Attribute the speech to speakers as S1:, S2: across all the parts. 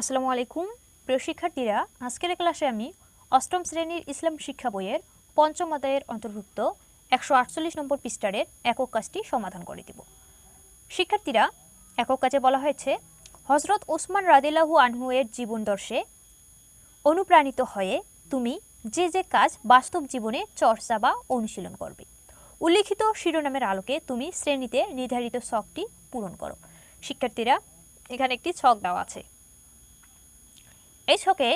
S1: আসসালামু আলাইকুম। প্রিয় শিক্ষার্থীরা, আজকের ক্লাসে আমি অষ্টম শ্রেণির ইসলাম শিক্ষা বইয়ের পঞ্চম অধ্যায়ের অন্তর্ভুক্ত একশো আটচল্লিশ নম্বর পৃষ্ঠারের একক কাজটি সমাধান করে দিব। শিক্ষার্থীরা, একক কাজে বলা হয়েছে হজরত ওসমান রাদিল্লাহু আনহু এর জীবন দর্শে অনুপ্রাণিত হয়ে তুমি যে যে কাজ বাস্তব জীবনে চর্চা বা অনুশীলন করবে। উল্লিখিত শিরোনামের আলোকে তুমি শ্রেণীতে নির্ধারিত ছকটি পূরণ করো। শিক্ষার্থীরা, এখানে একটি ছক দেওয়া আছে। এই ছকে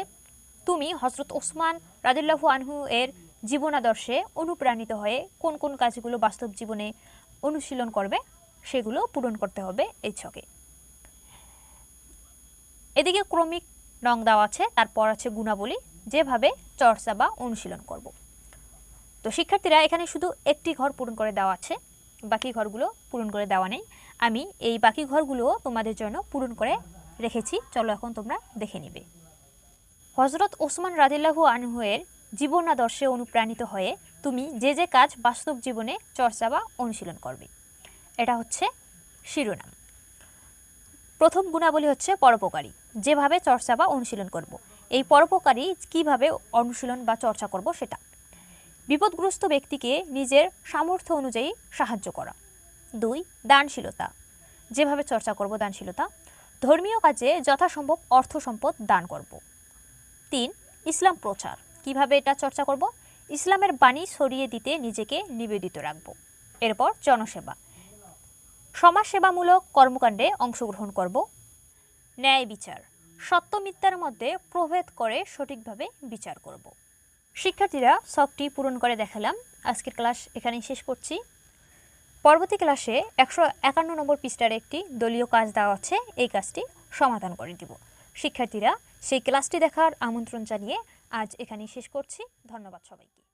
S1: তুমি হজরত ওসমান রাদিল্লাহু আনহু এর জীবনাদর্শে অনুপ্রাণিত হয়ে কোন কোন কাজগুলো বাস্তব জীবনে অনুশীলন করবে সেগুলো পূরণ করতে হবে এই ছকে। এদিকে ক্রমিক রং দেওয়া আছে, তারপর আছে গুণাবলী, যেভাবে চর্চা বা অনুশীলন করব। তো শিক্ষার্থীরা, এখানে শুধু একটি ঘর পূরণ করে দেওয়া আছে, বাকি ঘরগুলো পূরণ করে দেওয়া নেই। আমি এই বাকি ঘরগুলো তোমাদের জন্য পূরণ করে রেখেছি, চলো এখন তোমরা দেখে নিবে। হজরত ওসমান রাদিল্লাহু আনহুয়ের জীবনাদর্শে অনুপ্রাণিত হয়ে তুমি যে যে কাজ বাস্তব জীবনে চর্চা বা অনুশীলন করবে। এটা হচ্ছে শিরোনাম। প্রথম গুণাবলী হচ্ছে পরোপকারী। যেভাবে চর্চা বা অনুশীলন করব। এই পরোপকারী কীভাবে অনুশীলন বা চর্চা করব সেটা। বিপদগ্রস্ত ব্যক্তিকে নিজের সামর্থ্য অনুযায়ী সাহায্য করা। দুই, দানশীলতা। যেভাবে চর্চা করব দানশীলতা। ধর্মীয় কাজে যথাসম্ভব অর্থ সম্পদ দান করব। তিন, ইসলাম প্রচার। কীভাবে এটা চর্চা করব? ইসলামের বাণী ছড়িয়ে দিতে নিজেকে নিবেদিত রাখব। এরপর জনসেবা। সমাজসেবামূলক কর্মকাণ্ডে অংশগ্রহণ করব। ন্যায় বিচার। সত্য মিথ্যার মধ্যে প্রভেদ করে সঠিকভাবে বিচার করব। শিক্ষার্থীরা সবটি পূরণ করে দেখালাম। আজকের ক্লাস এখানেই শেষ করছি। পরবর্তী ক্লাসে একশো একান্ন নম্বর পৃষ্ঠার একটি দলীয় কাজ দেওয়া আছে। এই কাজটি সমাধান করে দিব। শিক্ষার্থীরা সেই ক্লাসটি দেখার আমন্ত্রণ জানিয়ে আজ এখানেই শেষ করছি। ধন্যবাদ সবাইকে।